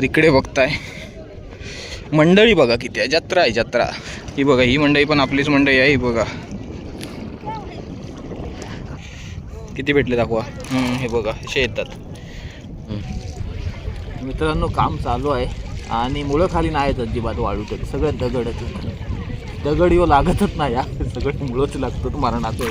तर इकडे बघताय. मंडळी बघा किती आहे. जत्रा आहे जत्रा. ही बघा ही मंडळी पण आपलीच मंडळी आहे ही बघा. किती भेटले दाखवा. हे बघा असे येतात. मित्रांनो काम चालू आहे. आणि मुळं खाली नाही आहेत अजिबात वाळू तरी. सगळं दगडच दगड येऊ लागतच नाही या सगळं मुळंच लागतं मरणाचं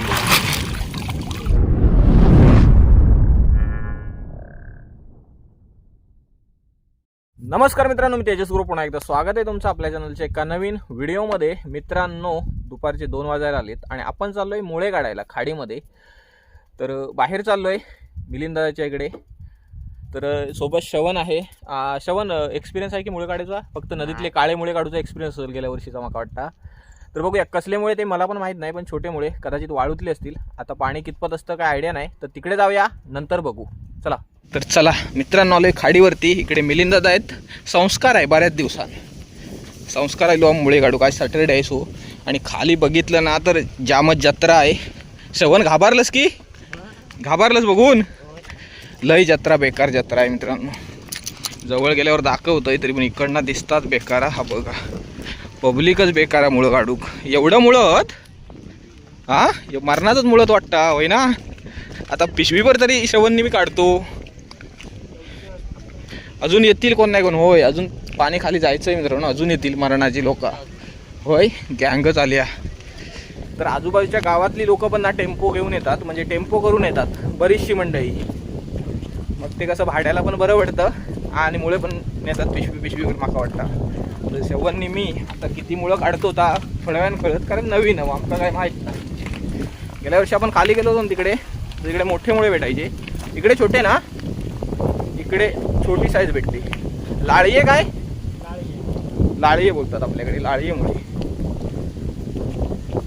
नमस्कार मित्रांनो मी तेजस गुरु. पुन्हा एकदा स्वागत आहे तुमचं आपल्या चॅनलच्या एका नवीन व्हिडिओमध्ये. मित्रांनो दुपारचे दोन वाजायला आलेत आणि आपण चाललोय मुळे काढायला खाडीमध्ये. तर बाहेर चाललोय मिलिंदाच्या इकडे. तर सोबत श्रवण आहे. श्रवण एक्सपिरियन्स आहे की मुळे काढायचा फक्त नदीतले काळे मुळे काढूचा एक्सपिरियन्स असेल गेल्या वर्षीचा मला वाटता. तर बघूया कसल्यामुळे ते मला पण माहीत नाही पण छोटे मुळे कदाचित वाळूतले असतील. आता पाणी कितपत असतं काय आयडिया नाही. तर तिकडे जाऊया नंतर बघू. चला. तर चला मित्रांनो आलोय खाडीवरती. इकडे मिलिंदात आहेत. संस्कार आहे बऱ्याच दिवसात. संस्कार आलो मुळे काढू काय सॅटरडे आहे सो. आणि खाली बघितलं ना तर जामच जत्रा आहे. श्रवण घाबरलंस की? घाबरलंस बघून? लय जत्रा बेकार जत्रा आहे मित्रांनो. जवळ गेल्यावर दाखवतोय तरी पण इकडनं दिसतात बेकारा. हा बघा. पब्लिकच बेकार आहे मुळं काढूक एवढं मुळत? हां? मरणाचंच मुळत वाटतं होय ना? आता पिशवीभर तरी श्रवणनी मी काढतो. अजून येतील कोण नाही कोण? होय अजून पाणी खाली जायचं आहे मित्रांनो अजून येतील मरणाची लोक. होय गँगच आल्या. तर आजूबाजूच्या गावातली लोक पण ना टेम्पो घेऊन येतात म्हणजे टेम्पो करून येतात बरीचशी मंडळी. मग ते कसं भाड्याला पण बरं पडतं आणि मुळे पण नेतात पिशवी पिशवीवर माका वाटतं. तर शेवणनी मी आता किती मुळं काढतो होता थोड्या वेळानं कळत कारण नवीन आहे आमका काय माहीत नाही. गेल्या वर्षी आपण खाली गेलो होतो ना तिकडे तिकडे मोठे मुळे भेटायचे. इकडे छोटे ना? इकडे छोटी साईज भेटली. लाळीये काय? लाळीये. बोलतात आपल्याकडे लाळीये मुळे.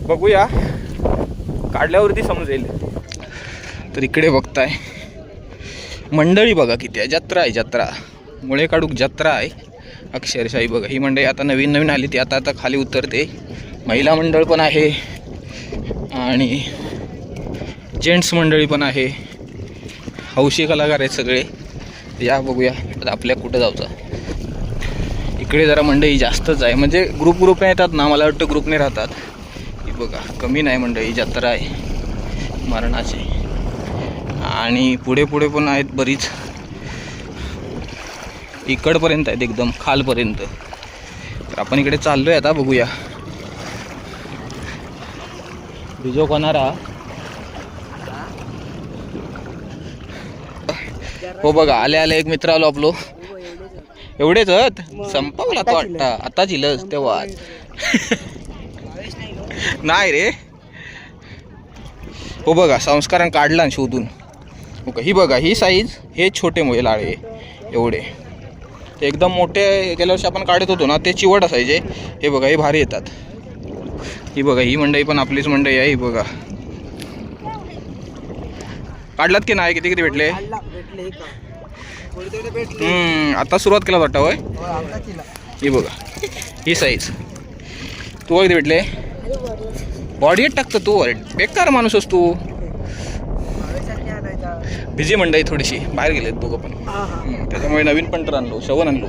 बघूया. काढल्यावरती समजेल तर इकडे बघताय. मंडळी बघा किती आहे. जत्रा आहे जत्रा. मुळे काढूक जत्रा आहे. अक्षरशाही बघा. ही मंडळी आता नवीन नवीन आली ती. आता आता खाली उतरते. महिला मंडळ पण आहे. आणि जेंट्स मंडळी पण आहे. हौशी कलाकार आहेत सगळे. या बघूया. आता आपल्या कुठं जायचं इकडे जरा मंडळी जास्तच आहे. म्हणजे ग्रुप ग्रुपने येतात ना मला वाटतं ग्रुपने राहतात. ही बघा कमी नाही मंडळी जत्रा आहे. मरणाची. आणि पुढे पुढे पण आहेत बरीच. इकडपर्यंत आहेत एकदम खालपर्यंत. तर आपण इकडे चाललो आहे आता बघूया. बिजो कोणारा हो बघा आले आले एक मित्र आलो आपलो. एवढेच संपवला तो वाटता. आता लस तेव्हा नाही. रे. हो बघा संस्कारण काढला शोधून. हो का? ही बघा ही साईज हे छोटे मुळे लाळे एवढे. एकदम मोठे गेल्या वर्षी आपण काढत होतो ना ते चिवट असायचे. हे बघा हे भारी येतात. ही बघा ही मंडई पण आपलीच मंडई आहे ही बघा. काढलात की नाही? किती किती भेटले? भेटले का थोडे थोडे भेटले हम्म, आता सुरुवात केला वाटतं होय? हो, आता ही बघा ही साईज तू किती भेटले? बॉडी टाकतं तू अरे बेकार माणूस तू. भावेसाठी आणायचा बिझी मंडई थोडीशी बाहेर गेलेत दोघं पण. हा हा. हम्म, त्याच्यामुळे नवीन पंटर आणलो शवन आणलो.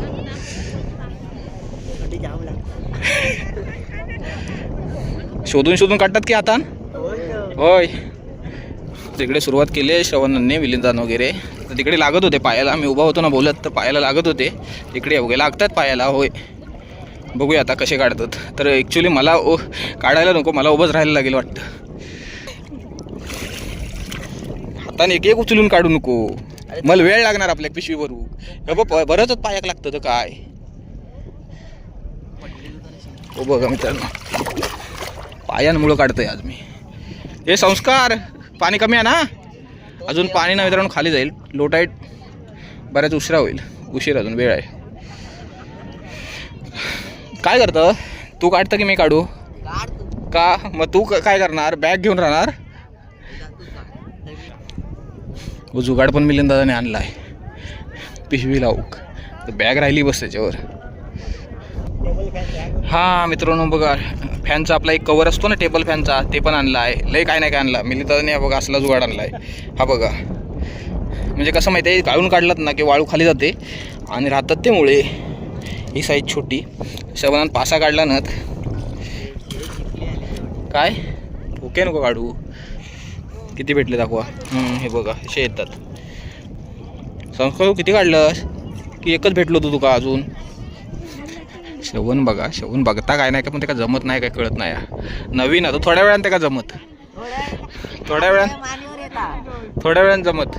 साठी जावं लागतं शोधून शोधून काढतात की आता. होय. तिकडे सुरुवात केली आहे श्रवणांनी विलिंदान वगैरे. तर तिकडे लागत होते पायाला. मी उभा होतो ना बोलत तर पायाला लागत होते. तिकडे वगैरे लागतात पायाला होय. बघूया आता कसे काढतात. तर ॲक्च्युली मला ओ काढायला नको मला उभंच राहायला लागेल वाटतं. हाताने एक एक उचलून काढू नको. मला वेळ लागणार आपल्या पिशवी भरू हे बघ बरंच पायाक लागतं तर काय. हो बघा मित्रांनो. पायांमुळं काढतोय आज मी. हे संस्कार. पाणी कमी आहे ना? अजून पाणी ना मित्रांनो खाली जाईल. लो टाईट बऱ्याच उशिरा होईल. उशीर अजून वेळ आहे. काय करतं? तू काढतं की मी काढू? का? मग तू काय करणार? बॅग घेऊन राहणार? व जुगाड पण मिलिंद दादाने आणला आहे पिशवी लावूक. तर बॅग राहिली बस त्याच्यावर. हां हा मित्रांनो बघा. फॅनचा आपला एक कवर असतो ना टेबल फॅनचा ते पण आणला आहे. लय काय नाही काय आणला. मिलिंद तर हा बघा असला जुगाड आणला आहे हा बघा. म्हणजे कसं माहिती आहे गाळून काढलात ना की वाळू खाली जाते आणि राहतात ते मुळे. ही साईज छोटी. सगळ्यांना पासा काढला ना काय? ओके नको काढू. किती भेटले दाखवा. हे बघा असे येतात. संस्कार किती काढलंस? की एकच भेटलो तू तुका अजून? शेवण बघा शेवण बघता काय नाही का पण त्याला जमत नाही काय कळत नाही. नवीन आता थोड्या वेळानं त्याला जमत. थोड्या वेळानं थोड्या वेळानं जमत.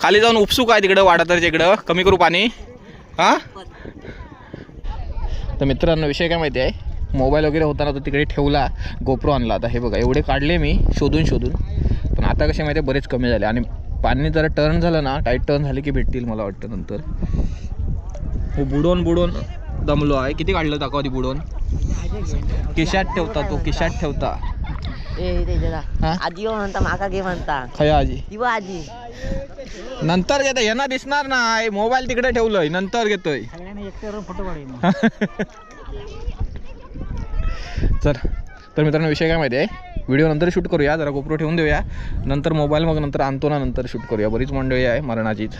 खाली जाऊन उपसूक आहे तिकडं वाडातरच्या इकडं. कमी करू पाणी. हां? तर मित्रांनो विषय काय माहिती आहे? मोबाईल वगैरे होताना तर तो तिकडे ठेवला गोप्रो आणला. आता हे बघा एवढे काढले मी शोधून शोधून. पण आता कसे माहिती आहे बरेच कमी झाले. आणि पाणी जरा टर्न झालं ना टाईट टर्न झाले की भेटतील मला वाटतं नंतर. हो बुडवून बुडवून दमलो आहे. किती काढलं दाखवा ती बुडवून किशात ठेवता तो किशात ठेवता. ए ते जरा हा? आजी हो म्हणता माका घे म्हणता. खया आजी. ती आजी. नंतर घेतोय यांना दिसणार नाही. मोबाईल तिकडे ठेवलंय नंतर घेतोय. चल तर मित्रांनो विषय काय माहिती आहे व्हिडिओ नंतर शूट करूया जरा गोप्रो ठेवून देऊया. नंतर मोबाईल मग नंतर आणतो ना नंतर शूट करूया. बरीच मंडळी आहे मरणाचीच.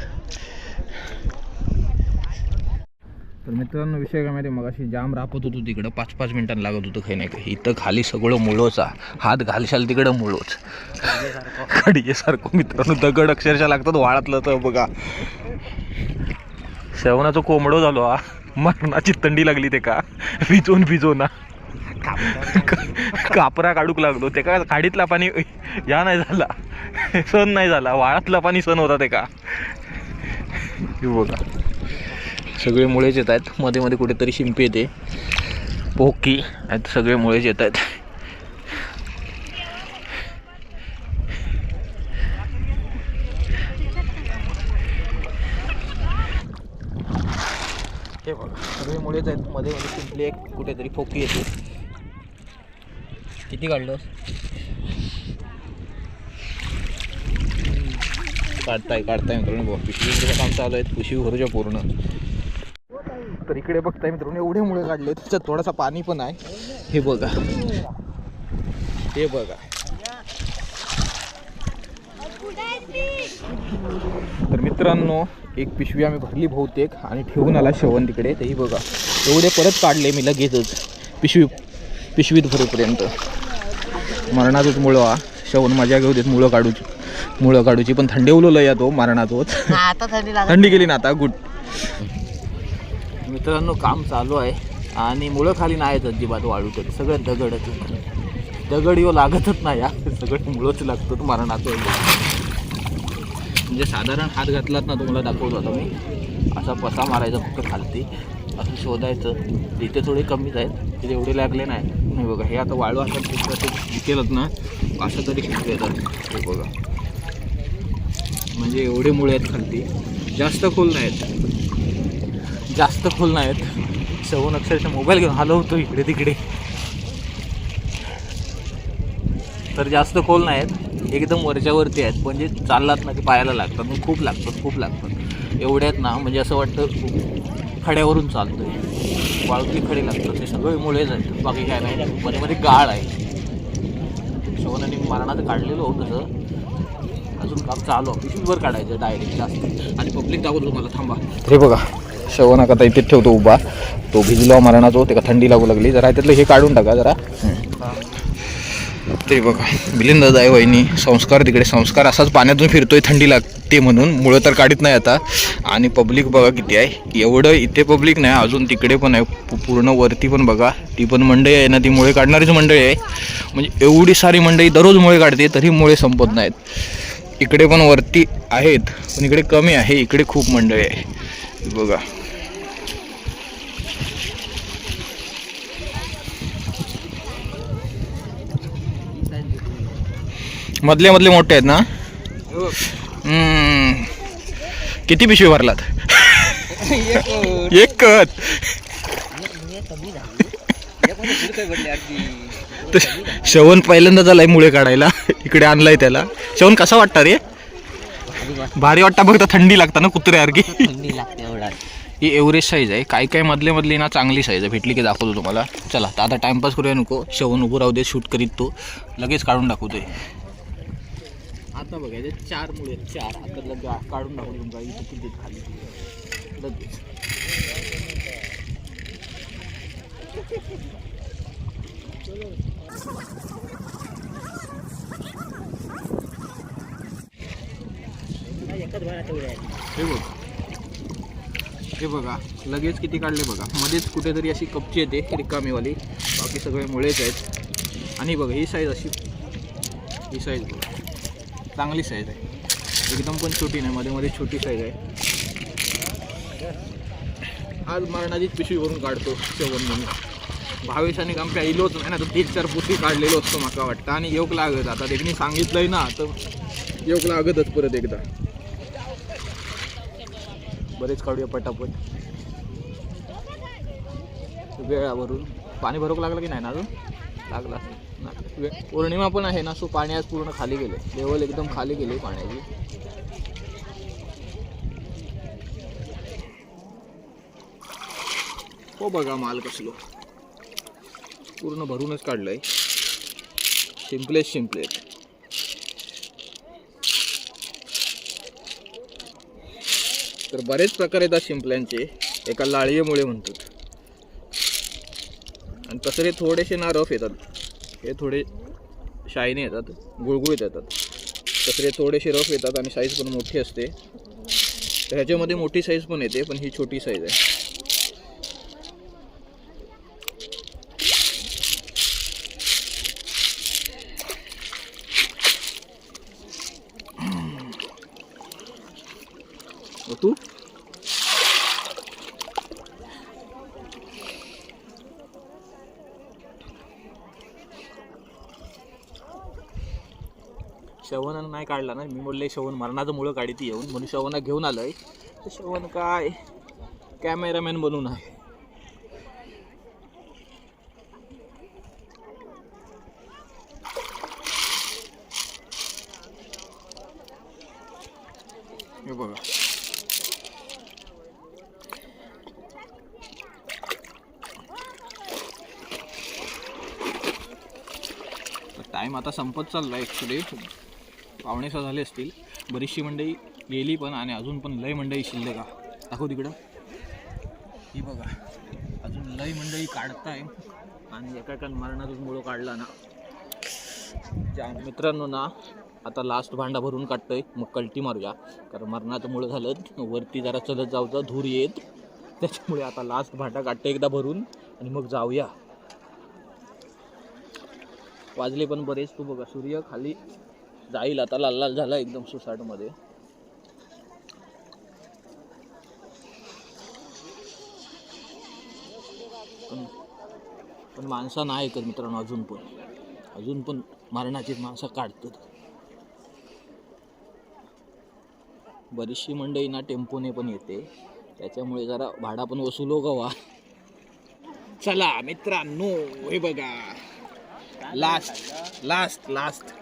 तर मित्रांनो विषय काय माहिती मग अशी जाम रापत होतो तिकडं. पाच पाच मिनिटांना लागत होतं काही नाही काही. इथं खाली सगळं मुळोचा. हात घालशाल तिकडं मुळोच. खडीसारखं मित्रांनो दगड अक्षरशः लागतात वाळातलं तर बघा. शेवणाचं कोंबडो झालो हा. मरणाची थंडी लागली ते का? भिजवून भिजवून कापरा काढूक लागलो. ते का खाडीतला पाणी या नाही झाला. सण नाही झाला. वाळातला पाणी सण होता ते का? बघा. सगळे मुळेच येत आहेत. मध्ये मध्ये कुठेतरी शिंपी येते. पोकी आहेत सगळे मुळेच येत आहेत. हे बघा सगळे मुळेच आहेत. मध्ये मध्ये शिंपली एक कुठेतरी पोकी येते. किती काढलं काढताय काढताय मित्रांनो. पिशवी काम चालू आहे पिशवी भरूच्या पूर्ण. तर इकडे बघताय मित्रांनो एवढे मुळे काढले त्याच्यात थोडासा पाणी पण आहे. हे बघा. हे बघा. तर मित्रांनो एक पिशवी आम्ही भरली बहुतेक आणि ठेवून आला शेवण तिकडे. तर ही बघा. एवढे परत काढले मी लगेचच. पिशवी पिशवीत भरेपर्यंत. मरणाचंच मुळं हा. शेवण माझ्या घेऊ देत मुळं काढूची मुळं काढूची. पण थंडी उलवलं या तो मरणाचोच लागत थंडी गेली ना आता गुड. मित्रांनो काम चालू आहे. आणि मुळं खाली नाहीत अजिबात वाळूत सगळं दगडच दगड यो लागतच नाही या सगळं मुळंच लागतं मरणाचं. म्हणजे साधारण हात घातलात ना तुम्हाला दाखवत होता मी. असा पसा मारायचा फक्त खालती. असं शोधायचं. तिथे थोडे कमीच आहेत. तिथे एवढे लागले नाही. बघा हे आता वाळू असं असं केलं ना असं तरी किती येतात हे बघा. म्हणजे एवढे मुळे आहेत खालती. जास्त खोल नाहीत. जास्त खोल नाहीत. सवन अक्षरशः मोबाईल घेऊन हलवतो इकडे तिकडे. तर जास्त खोल नाहीत. एकदम वरच्यावरती आहेत. म्हणजे चाललात ना की पायाला लागतात. मग खूप लागतात खूप लागतात. एवढ्यात ना म्हणजे असं वाटतं खड्यावरून चालतो आहे वाळूतली खडे लागतात. ते सगळे मुळे आहेत बाकी काय नाही. मध्ये मध्ये गाळ आहे. शवनाने मरणाचं काढलेलं होतं तसं अजून काम चालू ऑफिसवर पिशवीवर काढायचं डायरेक्ट जास्त. आणि पब्लिक दाखवतो तुम्हाला. थांबा. हे बघा. शवनाक आता इथे ठेवतो उभा. तो भिजलो मरणाचो त्याला थंडी लागू लागली. जरा त्यातलं हे काढून टाका जरा. ते बघा मिलिंद दाई वहिनी संस्कार तिकडे संस्कार असाच पाण्यातून फिरतोय थंडी लागते म्हणून. मुळं तर काढत नाही आता. आणि पब्लिक बघा किती आहे. एवढं इथे पब्लिक नाही अजून तिकडे पण आहे. पूर्ण वरती पण बघा. ती पण मंडळी आहे ना ती मुळे काढणारीच मंडळी आहे. म्हणजे एवढी सारी मंडळी दररोज मुळे काढते तरी मुळे संपत नाहीत. इकडे पण वरती आहेत पण इकडे कमी आहे. इकडे खूप मंडळी आहे. बघा. मधले मधले मोठे आहेत ना? हम्म. किती पिशवी भरलात? एकच. तर श्रवण पहिल्यांदा झालाय मुळे काढायला. इकडे आणलाय त्याला. श्रवण कसा वाटतं रे? भारी वाटतं. बघता थंडी लागतं ना कुत्र्यासारखी ही एव्हरेज साईज आहे. काही काही मधले मधली ना चांगली साईज आहे. भेटली की दाखवतो तुम्हाला. चला आता टाइमपास करूया नको. श्रवण उभं राहू दे शूट करीत तो. लगेच काढून दाखवतोय. आता बघा याचे चार मुळे चार. आता लगे काढून दाखवली तुमचा इथे किती खाली. लगेच. हे बघ. हे बघा लगेच किती काढले बघा. मध्येच कुठेतरी अशी कपची येते रिकामीवाली. बाकी सगळे मुळेच आहेत. आणि बघा ही साईज अशी. ही साईज बघा. चांगली साईज आहे. एकदम पण छोटी नाही मध्ये मध्ये छोटी साईज आहे. आज मरणाचीच पिशवी भरून काढतो शेवण म्हणून. भावेशाने काम इलोच नाही ना तर तीन चार पोती काढलेलो असतो मला वाटतं. आणि योग लागत. आता त्यांनी सांगितलंय ना तर योग लागतच परत एकदा. बरेच काढूया पटापट. वेळावरून. पाणी भरोक लागलं की नाही ना अजून? लागला पौर्णिमा पण आहे ना सो पाणी आज पूर्ण खाली गेले. लेवल एकदम खाली गेली पाण्याची. हो बघा माल कसलो. पूर्ण भरूनच काढलंय. शिंपलेच शिंपलेत तर बरेच प्रकार येतात शिंपल्यांचे. एका लाळीमुळे म्हणतात. आणि तसं थोडेसे ना रफ येतात. हे थोडे शाईने येतात गुळगुळीत येतात. तसरे थोडेसे रफ येतात आणि साईज पण मोठी असते. तर ह्याच्यामध्ये मोठी साईज पण येते पण ही छोटी साईज आहे. तू? श्रवणानं नाही काढला ना. मी बोलले शवन मरणाचं मुळं काढी ती येऊन. म्हणून श्रवणा घेऊन आलोय. तर शवन काय? कॅमेरामॅन बनून आहे. हे बघा. टाईम आता संपत चालला ॲक्च्युली पावणे सहा झाले असतील. बरीचशी मंडई गेली पण आणि अजून पण लय मंडई शिल्लक का दाखव तिकडं. ही बघा. अजून लय मंडई काढताय. आणि एका एका मरणातून मुळं काढला ना. ज्या मित्रांनो ना आता लास्ट भांडा भरून काढतोय. मग कल्टी मारूया. कारण मरणाचं मुळं झालं. वरती जरा चलत जाऊचा धूर येत. त्याच्यामुळे आता लास्ट भांडा काढतो एकदा भरून. आणि मग जाऊया. वाजले पण बरेच. तू बघा सूर्य खाली. जाईल. आता लाल लाल झाला एकदम सुसाटमध्ये. पण पण माणसं नाही ऐकत मित्रांनो अजून पण. अजून पण मरणाची माणसं काढतात. बरीचशी मंडळी ना टेम्पोने पण येते. त्याच्यामुळे जरा भाडा पण वसुलो गवा. चला मित्रांनो हे बघा. लास्ट लास्ट लास्ट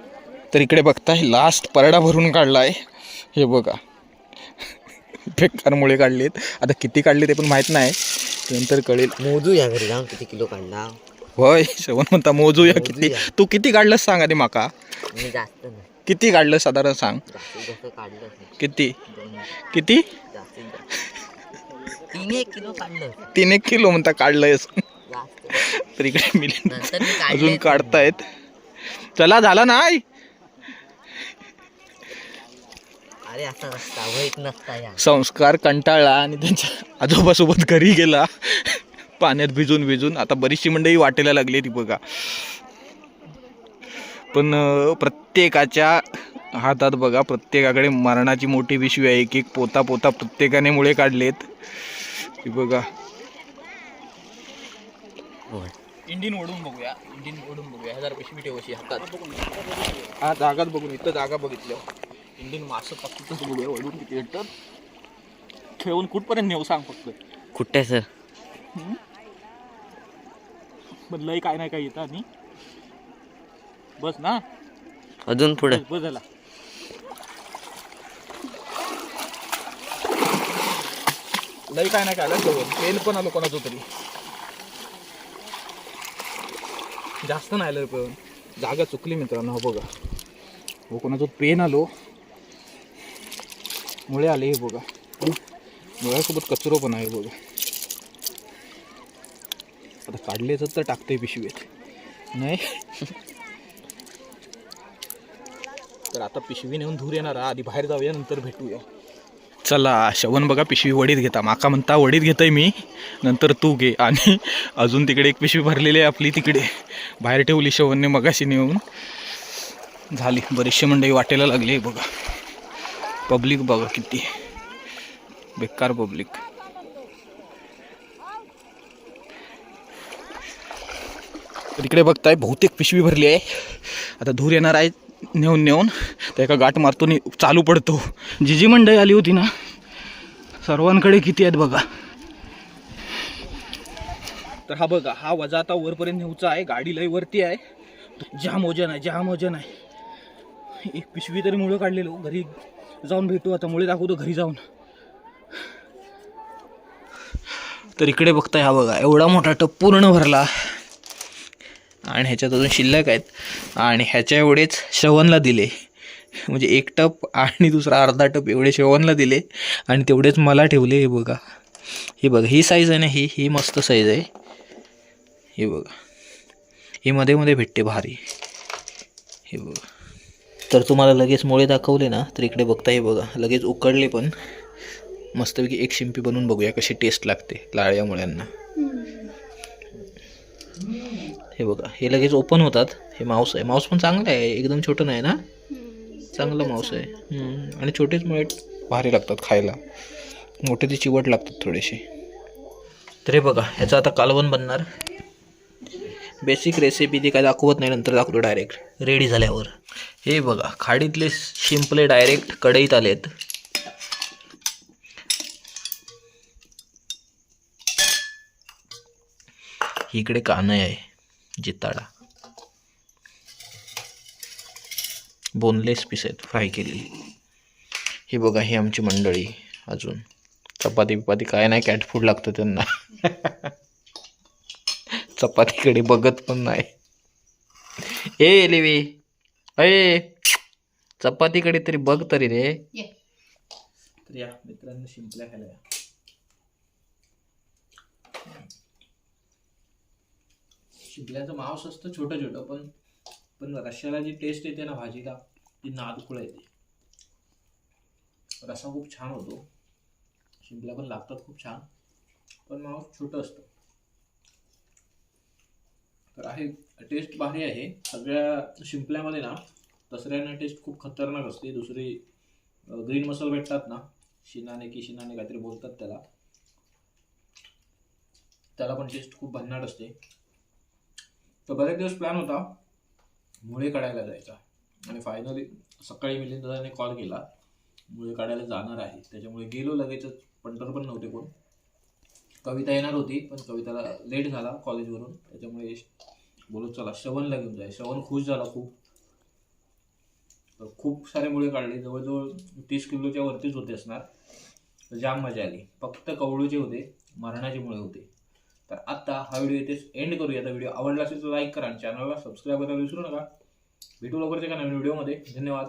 तर इकडे बघताय लास्ट परडा भरून काढलाय हे बघा. बेकार मुळे काढलेत. आता किती काढले ते पण माहीत नाही. नंतर कळेल. मोजू या घरी जाऊन किती किलो काढला होय श्रवण म्हणता मोजूया किती. मोजूया. तू किती काढलंस सांग आधी माका. मी जास्त नाही. किती काढलं साधारण सांग. जास्तीत जास्त काढलं नाही. किती? किती? जास्तीत जास्त. तीन एक किलो काढलं तीन एक किलो म्हणता काढलंयस. जास्त. तर इकडे मिली नंतर मी अजून काढले काढतायत. चला झाला नाही अरे असा रस्ता वैत नसता या. संस्कार कंटाळला आणि त्यांच्या आजोबासोबत घरी गेला. पाण्यात भिजून भिजून. आता बरीचशी मंडळी वाटेला लागली ती बघा. पण प्रत्येकाच्या हातात बघा प्रत्येकाकडे मरणाची मोठी पिशवी आहे. एक एक पोता पोता प्रत्येकाने मुळे काढलेत. ती बघा. इंडियन ओढून बघूया. इंडियन ओढून बघूया. हजार पिशवी ठेवायची हातात. हा जागाच बघून. इथं जागा बघितलं. इंडियन मासं पकडतच बघूया ओढून किती येतात? ठेवून कुठपर्यंत नेऊ सांग फक्त. कुठे सर? पण लय काय नाही काय येतं आणि. बस ना. अजून पुढे. बस झाला. लय काय नाही काय आलं जेवण तेल पण आलो कोणाचं तरी. जास्त नाही आलं पण. जागा चुकली मित्रांनो हो बघा. हो कोणाचं पेन आलो. मुळे आले हे बघा. मुळ्यासोबत कचरो पण आहे बघा. आता काढले तर टाकते पिशवीत. नाही. तर आता पिशवी नेऊन धूर येणार. आधी बाहेर जाऊया नंतर भेटूया. चला शवन बघा पिशवी वडीत घेता. माका म्हणता वडीत घेतोय मी नंतर तू घे. आणि अजून तिकडे एक पिशवी भरलेली आहे आपली तिकडे. बाहेर ठेवली शवनने मगाशी नेऊन. झाली. बरीचशी मंडळी वाटेला लागली बघा. पब्लिक बघा किती. बेकार पब्लिक. तिकडे बघताय बहुतेक पिशवी भरली आहे. आता धूर येणार आहे नेऊन नेऊन. तर एका गाठ मारतो नि चालू पडतो. जी जी मंडळी आली होती ना? सर्वांकडे किती आहेत बघा. तर हा बघा हा वजा आता वरपर्यंत नेऊचा आहे. गाडी लय वरती आहे. जाम वजन आहे जाम वजन आहे. एक पिशवी तरी मुळं काढलेलो हो, घरी जाऊन भेटू आता मुळे दाखवतो घरी जाऊन. तर इकडे बघताय हा बघा एवढा मोठा टप पूर्ण भरला. आणि ह्याच्यात अजून शिल्लक आहेत. आणि ह्याच्या एवढेच श्रवणला दिले. म्हणजे एक टप आणि दुसरा अर्धा टप एवढे श्रवणला दिले. आणि तेवढेच मला ठेवले हे बघा. हे बघा ही साईज आहे ना ही ही मस्त साईज आहे. हे बघा. ही मध्ये मध्ये भेटते भारी. हे बघा. तर तुम्हाला लगेच मुळे दाखवले ना तर इकडे बघता हे बघा. लगेच उकडले पण. मस्तपैकी एक शिंपी बनवून बघूया कशी टेस्ट लागते लाळ्या मुळ्यांना. हे बघा हे लगेच ओपन होतात. हे माऊस आहे. माऊस पण चांगला आहे. एकदम छोटं नाही ना? चांगलं माऊस आहे. आणि छोटेच मुळे भारी लागतात खायला. मोठे ते चिवट लागतात थोडेसे. तर हे बघा ह्याचं आता कालवण बनणार. बेसिक रेसिपी ती काय दाखवत नाही नंतर दाखवतो डायरेक्ट रेडी झाल्यावर. हे बघा खाडीतले शिंपले डायरेक्ट कढईत आलेत. इकडे कानय आहे जिताडा. बोनलेस पीस आहेत फ्राय केलेली. ही बघा ही आमची मंडळी अजून. चपाती बिपाती काय नाही कॅट फूड लागतं त्यांना. चपातीकडे बघत पण नाही. ए लिवी. अये चपातीकडे तरी बघ तरी रे. तर या मित्रांनो शिंपल्या खायला. शिंपल्याचं मांस असतं छोटं छोटं पण पण रश्याला जी टेस्ट येते ना भाजीला ती नादखुळ येते. रसा खूप छान होतो. शिंपल्या पण लागतात खूप छान. पण मांस छोटं असतं. तर आहे टेस्ट भारी आहे. सगळ्या शिंपल्यामध्ये ना दसऱ्यानं टेस्ट खूप खतरनाक असते. दुसरी ग्रीन मसाला भेटतात ना शिनाने की शिनाने काहीतरी बोलतात त्याला. त्याला पण टेस्ट खूप भन्नाट असते. तर बरेच दिवस प्लॅन होता मुळे काढायला जायचा. आणि फायनली सकाळी मिलिंद दादाने कॉल केला मुळे काढायला जाणार आहे. त्याच्यामुळे गेलो लगेचच पंढर पण नव्हते कोण. कविता येणार होती पण कविताला लेट झाला कॉलेजवरून त्याच्यामुळे बोलू चला. श्रवणला घेऊन जाय श्रवण खुश झाला खूप. तर खूप सारे मुळे काढले. जवळजवळ तीस किलोच्या वरतीच होते असणार. तर जाम मजा आली. फक्त कवळूचे होते मरणाचे मुळे होते. तर आत्ता हा व्हिडिओ येथेच एंड करूया. आता व्हिडिओ आवडला असेल तर लाईक करा आणि चॅनलला सबस्क्राईब करायला विसरू नका. भेटू लवकरच्या का नवीन व्हिडिओमध्ये धन्यवाद.